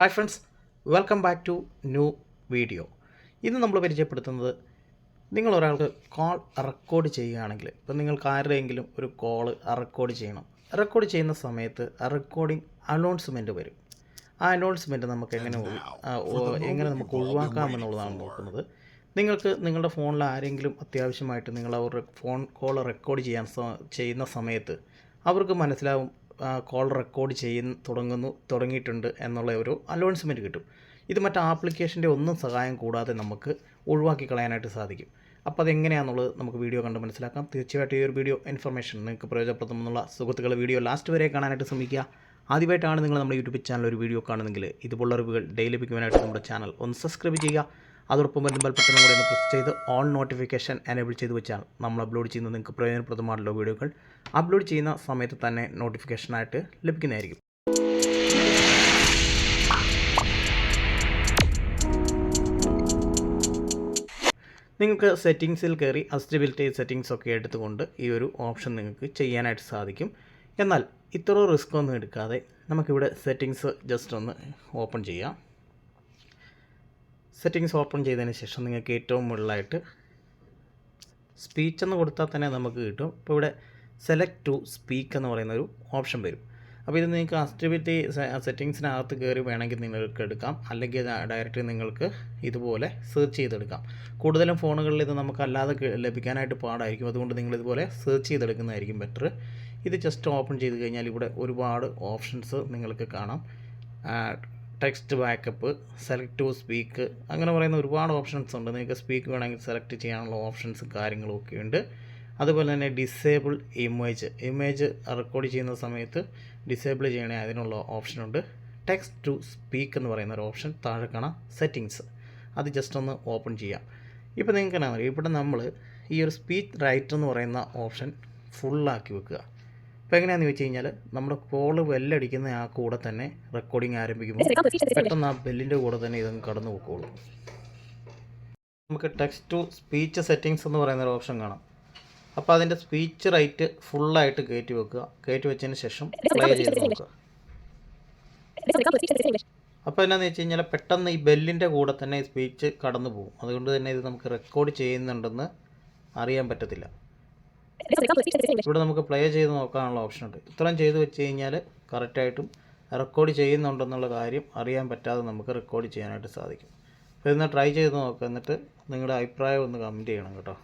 Hi friends welcome back to new video ഇന്ന് നമ്മൾ പരിചയപ്പെടുത്തുന്നത് നിങ്ങൾ ഒരാൾക്ക് കോൾ റെക്കോർഡ് ചെയ്യുകയാണെങ്കിൽ ഇപ്പം നിങ്ങൾക്ക് ആരുടെയെങ്കിലും ഒരു കോൾ റെക്കോർഡ് ചെയ്യണം. റെക്കോർഡ് ചെയ്യുന്ന സമയത്ത് റെക്കോർഡിംഗ് അനൗൺസ്മെന്റ് വരും. ആ അനൗൺസ്മെന്റ് നമുക്ക് എങ്ങനെ എങ്ങനെ നമുക്ക് ഒഴിവാക്കാം എന്നുള്ളതാണ് നോക്കുന്നത്. നിങ്ങൾക്ക് നിങ്ങളുടെ ഫോണിൽ ആരെങ്കിലും അത്യാവശ്യമായിട്ട് നിങ്ങൾ അവരുടെ ഫോൺ കോൾ റെക്കോർഡ് ചെയ്യാൻ ചെയ്യുന്ന സമയത്ത് അവർക്ക് മനസ്സിലാവും കോൾ റെക്കോർഡ് ചെയ്യുന്ന തുടങ്ങുന്നു തുടങ്ങിയിട്ടുണ്ട് എന്നുള്ള ഒരു അലോൺസ്മെന്റ് കിട്ടും. ഇത് മറ്റ് ആപ്ലിക്കേഷന്റെ ഒന്നും സഹായം കൂടാതെ നമുക്ക് ഒഴിവാക്കി കളയാനായിട്ട് സാധിക്കും. അപ്പോൾ അതെങ്ങനെയാണെന്നുള്ളത് നമുക്ക് വീഡിയോ കണ്ട് മനസ്സിലാക്കാം. തീർച്ചയായിട്ടും ഈ ഒരു വീഡിയോ ഇൻഫർമേഷൻ നിങ്ങൾക്ക് പ്രയോജനപ്രദമെന്നുള്ള സുഹൃത്തുക്കൾ വീഡിയോ ലാസ്റ്റ് വരെ കാണാനായിട്ട് ശ്രമിക്കുക. ആദ്യമായിട്ടാണ് നിങ്ങൾ നമ്മുടെ യൂട്യൂബ് ചാനൽ ഒരു വീഡിയോ കാണുന്നെങ്കിൽ ഇതുപോലുള്ള അറിവുകൾ ഡെയിലി ലഭിക്കുവാനായിട്ട് നമ്മുടെ ചാനൽ ഒന്ന് സബ്സ്ക്രൈബ് ചെയ്യുക. അതോടൊപ്പം വരുന്ന ബെൽബട്ടനും കൂടി ഒന്ന് പ്രസ് ചെയ്ത് ഓൺ നോട്ടിഫിക്കേഷൻ എനേബിൾ ചെയ്ത് വെച്ചാൽ നമ്മൾ അപ്ലോഡ് ചെയ്യുന്ന നിങ്ങൾക്ക് പ്രയോജനപ്രദമായിട്ടുള്ള വീഡിയോകൾ അപ്ലോഡ് ചെയ്യുന്ന സമയത്ത് തന്നെ നോട്ടിഫിക്കേഷനായിട്ട് ലഭിക്കുന്നതായിരിക്കും. നിങ്ങൾക്ക് സെറ്റിങ്സിൽ കയറി അസ്റ്റബിലിറ്റി സെറ്റിങ്സ് ഒക്കെ എടുത്തുകൊണ്ട് ഈ ഒരു ഓപ്ഷൻ നിങ്ങൾക്ക് ചെയ്യാനായിട്ട് സാധിക്കും. എന്നാൽ ഇത്ര റിസ്ക് ഒന്നും എടുക്കാതെ നമുക്കിവിടെ സെറ്റിങ്സ് ജസ്റ്റ് ഒന്ന് ഓപ്പൺ ചെയ്യാം. സെറ്റിങ്സ് ഓപ്പൺ ചെയ്തതിന് ശേഷം നിങ്ങൾക്ക് ഏറ്റവും മുകളിലായിട്ട് സ്പീച്ച് എന്ന് കൊടുത്താൽ തന്നെ നമുക്ക് കിട്ടും. ഇപ്പോൾ ഇവിടെ സെലക്ട് ടു സ്പീക്ക് എന്ന് പറയുന്ന ഒരു ഓപ്ഷൻ വരും. അപ്പോൾ ഇത് നിങ്ങൾക്ക് അസ്റ്റബിലിറ്റി സെറ്റിങ്സിനകത്ത് കയറി വേണമെങ്കിൽ നിങ്ങൾക്ക് എടുക്കാം. അല്ലെങ്കിൽ ഡയറക്റ്റ് നിങ്ങൾക്ക് ഇതുപോലെ സെർച്ച് ചെയ്തെടുക്കാം. കൂടുതലും ഫോണുകളിൽ ഇത് നമുക്ക് അല്ലാതെ ലഭിക്കാനായിട്ട് പാടായിരിക്കും. അതുകൊണ്ട് നിങ്ങൾ ഇതുപോലെ സെർച്ച് ചെയ്തെടുക്കുന്നതായിരിക്കും ബെറ്റർ ഇത് ജസ്റ്റ് ഓപ്പൺ ചെയ്ത് കഴിഞ്ഞാൽ ഇവിടെ ഒരുപാട് ഓപ്ഷൻസ് നിങ്ങൾക്ക് കാണാം. Text backup select to speak അങ്ങനെ പറയുന്ന ഒരുപാട് ഓപ്ഷൻസ് ഉണ്ട്. നിങ്ങൾക്ക് സ്പീക്ക് വേണമെങ്കിൽ സെലക്ട് ചെയ്യാനുള്ള ഓപ്ഷൻസ് കാര്യങ്ങളും ഒക്കെ ഉണ്ട്. അതുപോലെ തന്നെ ഡിസേബിൾ ഇമേജ് ഇമേജ് റെക്കോർഡ് ചെയ്യുന്ന സമയത്ത് ഡിസേബിൾ ചെയ്യണേ അതിനുള്ള ഓപ്ഷനുണ്ട് ടെക്സ്റ്റ് ടു സ്പീക്ക് എന്ന് പറയുന്ന ഒരു ഓപ്ഷൻ താഴെ കാണാം. സെറ്റിങ്സ് അത് ജസ്റ്റ് ഒന്ന് ഓപ്പൺ ചെയ്യാം. ഇപ്പോൾ നിങ്ങൾക്ക് എന്നാ ഇവിടെ നമ്മൾ ഈ ഒരു സ്പീച്ച് റൈറ്റ് എന്ന് പറയുന്ന ഓപ്ഷൻ ഫുള്ളാക്കി വെക്കുക. ഇപ്പോൾ എങ്ങനെയാണെന്ന് വെച്ച് കഴിഞ്ഞാൽ നമ്മുടെ കോൾ ബെല്ലടിക്കുന്ന ആ കൂടെ തന്നെ റെക്കോർഡിങ് ആരംഭിക്കുമ്പോൾ പെട്ടെന്ന് ആ ബെല്ലിന്റെ കൂടെ തന്നെ ഇതങ്ങ് കടന്നു പോയിക്കോളും നമുക്ക് ടെക്സ്റ്റ് ടു സ്പീച്ച് സെറ്റിങ്സ് എന്ന് പറയുന്ന ഒരു ഓപ്ഷൻ കാണാം. അപ്പോൾ അതിന്റെ സ്പീച്ച് റൈറ്റ് ഫുള്ളായിട്ട് കയറ്റി വെക്കുക. കയറ്റി വെച്ചതിന് ശേഷം പ്ലേ ചെയ്ത് നോക്കുക അപ്പോൾ എന്നാന്ന് വെച്ച് കഴിഞ്ഞാൽ പെട്ടെന്ന് ഈ ബെല്ലിന്റെ കൂടെ തന്നെ സ്പീച്ച് കടന്നു പോകും. അതുകൊണ്ട് തന്നെ ഇത് നമുക്ക് റെക്കോർഡ് ചെയ്യുന്നുണ്ടെന്ന് അറിയാൻ പറ്റത്തില്ല. ഇവിടെ നമുക്ക് പ്ലേ ചെയ്ത് നോക്കാനുള്ള ഓപ്ഷൻ ഉണ്ട്. ഇത്രയും ചെയ്ത് വെച്ച് കഴിഞ്ഞാൽ കറക്റ്റായിട്ടും റെക്കോർഡ് ചെയ്യുന്നുണ്ടെന്നുള്ള കാര്യം അറിയാൻ പറ്റാതെ നമുക്ക് റെക്കോർഡ് ചെയ്യാനായിട്ട് സാധിക്കും. അപ്പോൾ ഇന്ന് ട്രൈ ചെയ്ത് നോക്കുക എന്നിട്ട് നിങ്ങളുടെ അഭിപ്രായം ഒന്ന് കമന്റ് ചെയ്യണം കേട്ടോ.